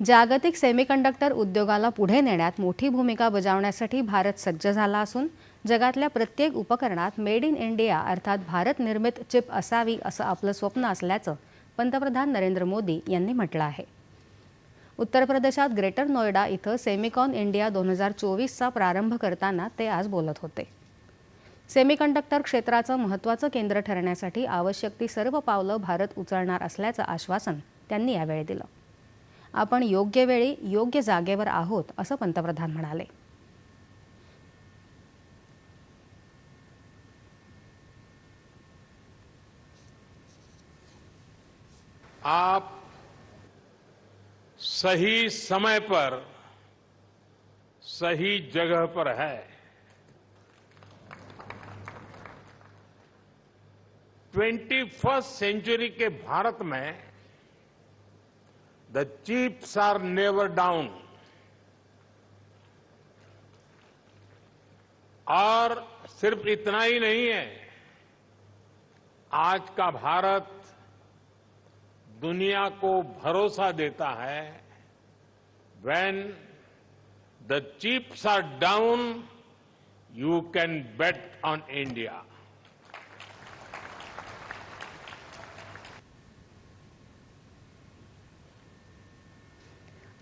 जागतिक सेमीकंडक्टर उद्योगाला पुढे नेण्यात मोठी भूमिका बजावण्यासाठी भारत सज्ज झाला असून जगातल्या प्रत्येक उपकरणात मेड इन इंडिया अर्थात भारत निर्मित चिप असावी असं आपलं स्वप्न असल्याचं पंतप्रधान नरेंद्र मोदी यांनी म्हटलं आहे. उत्तर प्रदेशात ग्रेटर नोएडा इथं सेमिकॉन इंडिया दोन हजार चोवीसचा प्रारंभ करताना ते आज बोलत होते. सेमीकंडक्टर क्षेत्राचं महत्त्वाचं केंद्र ठरण्यासाठी आवश्यक ती सर्व पावलं भारत उचलणार असल्याचं आश्वासन त्यांनी यावेळी दिलं. आपण योग्य वेळी योग्य जागेवर आहोत असं पंतप्रधान म्हणाले. आप सही समय पर सही जगह पर है। ट्वेंटी फर्स्ट सेंचुरी के भारत में the chips are never down और सिर्फ़ इतना ही नहीं है, आज का भारत दुनिया को भरोसा देता है, when the chips are down, you can bet on india.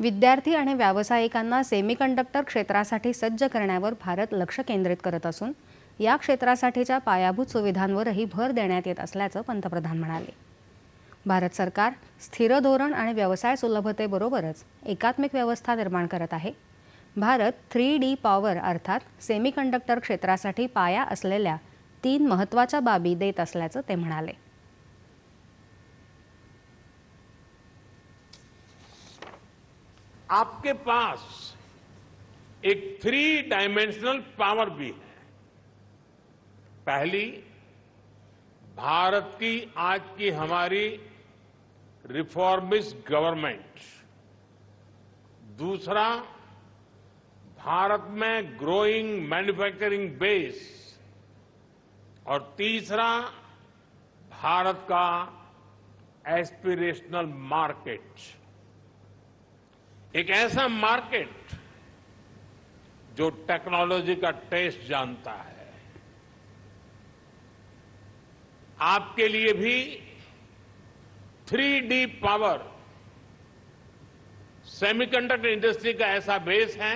विद्यार्थी आणि व्यावसायिकांना सेमीकंडक्टर क्षेत्रासाठी सज्ज करण्यावर भारत लक्ष केंद्रित करत असून या क्षेत्रासाठीच्या पायाभूत सुविधांवरही भर देण्यात येत असल्याचं पंतप्रधान म्हणाले. भारत सरकार स्थिर धोरण आणि व्यवसाय सुलभतेबरोबरच एकात्मिक व्यवस्था निर्माण करत आहे. भारत थ्री डी पॉवर अर्थात सेमीकंडक्टर क्षेत्रासाठी पाया असलेल्या तीन महत्त्वाच्या बाबी देत असल्याचं ते म्हणाले. आपके पास एक थ्री डायमेंशनल पावर भी है। पहली, भारत की आज की हमारी रिफॉर्मिस्ट गवर्नमेंट दूसरा, भारत में ग्रोइंग मैन्युफैक्चरिंग बेस और तीसरा, भारत का एस्पिरेशनल मार्केट एक ऐसा मार्केट जो टेक्नोलॉजी का टेस्ट जानता है। आपके लिए भी three D power semiconductor industry का ऐसा बेस है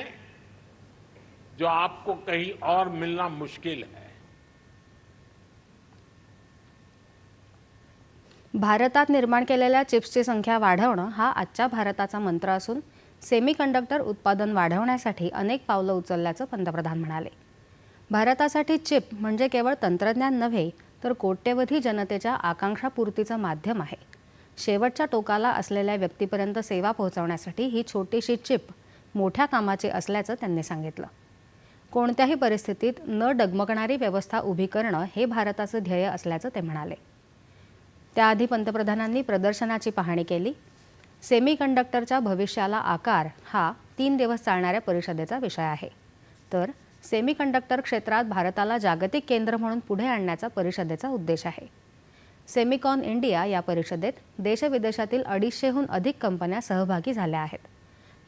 जो आपको कहीं और मिलना मुश्किल है। भारतात निर्माण केलेल्या चिप्सची संख्या वाढवणं हा आजच्या भारताचा मंत्र असून सेमीकंडक्टर उत्पादन वाढवण्यासाठी अनेक पावलं उचलल्याचं पंतप्रधान म्हणाले. भारतासाठी चिप म्हणजे केवळ तंत्रज्ञान नव्हे तर कोट्यवधी जनतेच्या आकांक्षापूर्तीचं माध्यम आहे. शेवटच्या टोकाला असलेल्या व्यक्तीपर्यंत सेवा पोहोचवण्यासाठी ही छोटीशी चिप मोठ्या कामाची असल्याचं त्यांनी सांगितलं. कोणत्याही परिस्थितीत न डगमगणारी व्यवस्था उभी करणं हे भारताचं ध्येय असल्याचं ते म्हणाले. त्याआधी पंतप्रधानांनी प्रदर्शनाची पाहणी केली. सेमीकंडक्टरच्या भविष्याला आकार हा तीन दिवस चालणाऱ्या परिषदेचा विषय आहे. तर सेमीकंडक्टर क्षेत्रात भारताला जागतिक केंद्र म्हणून पुढे आणण्याचा परिषदेचा उद्देश आहे. सेमिकॉन इंडिया या परिषदेत देशविदेशातील अडीचशेहून अधिक कंपन्या सहभागी झाल्या आहेत.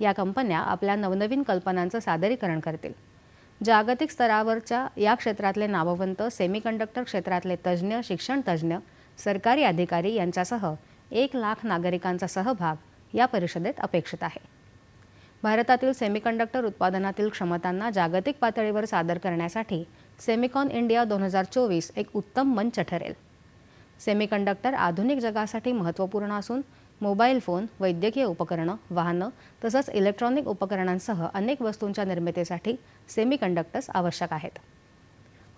या कंपन्या आपल्या नवनवीन कल्पनांचं सादरीकरण करतील. जागतिक स्तरावरच्या या क्षेत्रातले नामवंत सेमीकंडक्टर क्षेत्रातले तज्ज्ञ शिक्षण तज्ज्ञ सरकारी अधिकारी यांच्यासह एक लाख नागरिकांचा सहभाग या परिषदेत अपेक्षित आहे. भारतातील सेमीकंडक्टर उत्पादनातील क्षमतांना जागतिक पातळीवर सादर करण्यासाठी सेमिकॉन इंडिया दोन हजार चोवीस एक उत्तम मंच ठरेल. सेमीकंडक्टर आधुनिक जगासाठी महत्त्वपूर्ण असून मोबाईल फोन वैद्यकीय उपकरणं वाहनं तसंच इलेक्ट्रॉनिक उपकरणांसह अनेक वस्तूंच्या निर्मितीसाठी सेमीकंडक्टर्स आवश्यक आहेत.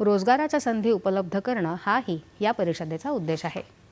रोजगाराच्या संधी उपलब्ध करणं हाही या परिषदेचा उद्देश आहे.